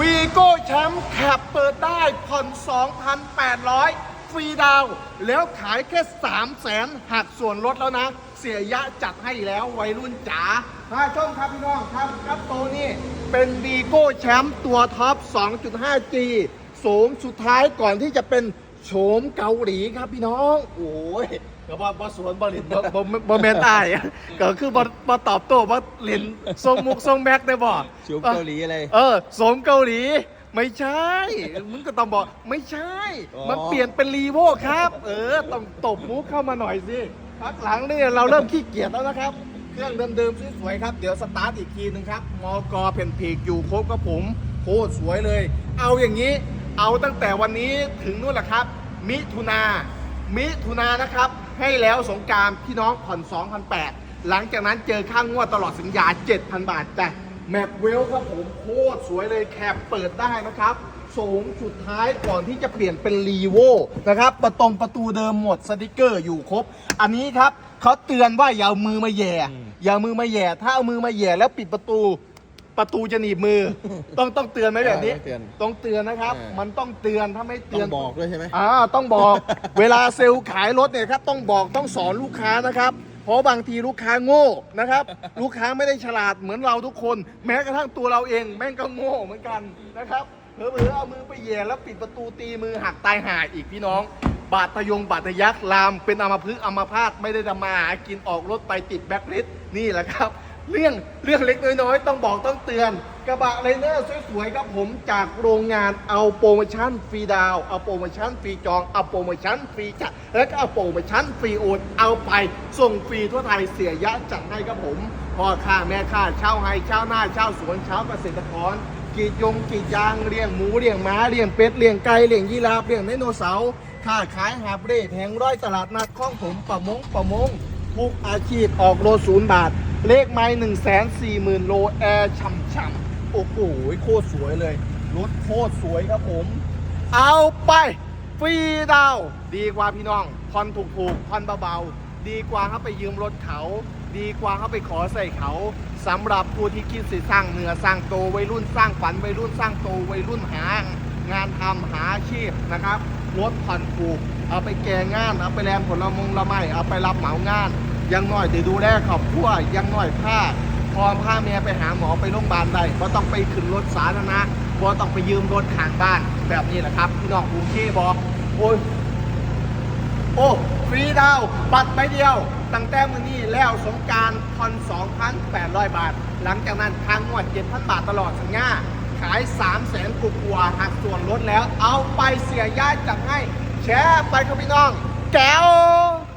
วีโก้แชมป์ขับเปิดได้ผ่อน 2,800 ฟรีดาว แล้วขายแค่ 3 0 0แสนหักส่วนลดแล้วนะ เสียยะจัดให้แล้ววัยรุ่นจ๋ามาชมครับพี่น้องครับครับโตนี่เป็นวีโก้แชมป์ตัวท็อป 2.5G สูงสุดท้ายก่อนที่จะเป็นโฉมเกาหลีครับพี่น้อง โอ้ย ก็บ่บ่สวนบริษัทบ่บ่บ่แม่นตายอะก็คือบ่บ่ตอบโต้บ่เล่นทรงมุกทรงแม็กได้บ่ชิวเกาหลีอะไร เออสมเกาหลี ไม่ใช่ มึงก็ต้องบอกไม่ใช่อ๋อมันเปลี่ยนเป็นรีโวครับ เออ ต้องตบมุกเข้ามาหน่อยสิพักหลังนี่เราเริ่มขี้เกียจแล้วนะครับ เครื่องเดิมๆสวยๆครับ เดี๋ยวสตาร์ทอีกทีหนึงครับมกเพนพีกอยู่ครบกับผมโคตรสวยเลย เอาอย่างนี้ เอาตั้งแต่วันนี้ถึงนู่นแหละครับ มิถุนามิถุนานะครับ ให้แล้วสงกรารพี่น้องผ่อน2,008หลังจากนั้นเจอค่างวดตลอดสัญญา 7,000 บาทจ้ะแมปเวลครับผมโคตรสวยเลยแคปเปิดได้นะครับสูงสุดท้ายก่อนที่จะเปลี่ยนเป็นรีโวนะครับ ประตงประตูเดิมหมดสติกเกอร์อยู่ครบ อันนี้ครับเขาเตือนว่าอย่าเอามือมาแหย่อย่าเอามือมาแหย่ ถ้าเอามือมาแหย่แล้วปิดประตู ประตูจะหนีบมือ ต้องต้องเตือนไหมแบบนี้เออต้องเตือนต้องเตือนนะครับ เออ มันต้องเตือนถ้าไม่ต้เตืออน งบอกด้วยใช่ไหม อ่าต้องบอก เวลาเซลล์ขายรถเนี่ยครับต้องบอกต้องสอนลูกค้านะครับ เพราะบางทีลูกค้าโง่นะครับ ลูกค้าไม่ได้ฉลาดเหมือนเราทุกคน แม้กระทั่งตัวเราเองแม่งก็โง่เหมือนกันนะครับเผลอๆเอามือไปแหย่แล้วปิดประตูตีมือหักตายห่าอีกพี่น้อง บาดทะยงบาดทะยักลามเป็นอัมพฤกษ์อัมพาตไม่ได้ทำมาหากินออกรถไปติดแบ็คลิสต์นี่แหละครับ เรื่องเรื่องเล็กน้อยๆต้องบอกต้องเตือน กระบะเลเนอร์สวยๆครับผมจากโรงงานเอาโปรโมชั่นฟรีดาว เอาโปรโมชั่นฟรีจองเอาโปรโมชั่นฟรีจัดแล้วก็เอาโปรโมชั่นฟรีโอนเอาไปส่งฟรีทั่วไทยเสียยะจัดให้ครับผมพ่อค้าแม่ค้าเช่าให้เช่าหน้าเช่าสวนเช่าเกษตรกรกีดยงกีดยางเลี้ยงหมูเลี้ยงม้าเลี้ยงเป็ดเลี้ยงไก่เลี้ยงยีราฟเลี้ยงไดโนเสาร์ค้าขายหาบเร่แผงร้อยตลาดนัดคลองผมประมงประมงทุกอาชีพออกโลศูนย์บาท เลขไม้หนึ่งแสนสี่หมื่นโลแอร์ช่ำๆโอ้โหโคตรสวยเลย รถโคตรสวยครับผม เอาไป ฟรีดาว ดีกว่าพี่น้องผ่อนถูกๆผ่อนเบาๆ ดีกว่าเขาไปยืมรถเขา ดีกว่าเขาไปขอใส่เขาสำหรับผู้ที่คิดสิสร้างเนื้อสร้างโตววัยรุ่นสร้างฝันวัยรุ่นสร้างโตววัยรุ่นหางานทำหาอาชีพนะครับรถผ่อนถูก เอาไปแกงงาน เอาไปแรมผลมงละไม้เอาไปรับเหมางาน ยังน้อยเดี๋ยวดูแลครอบครัวยังน้อยผ้าพร้อมผ้าเมียไปหาหมอไปโรงพยาบาลได้ก็ต้องไปขึ้นรถสาธารณะบ่ต้องไปยืมรถทางบ้านแบบนี้แหละครับพี่น้องกรุงเทพบอกโอ้ยโอ้ฟรีดาวบัตรใบเดียว ตั้งแต่มื้อนี้แล้วสงกรารผ่อน2,800บาท หลังจากนั้นทางงวด7,000บาทตลอดสัญญาขาย3 0 0 0 0 0กุกว่าหักส่วนลดแล้ว เอาไปเสียย่าจัดให้ แชร์ไปครับพี่น้อง แก้ว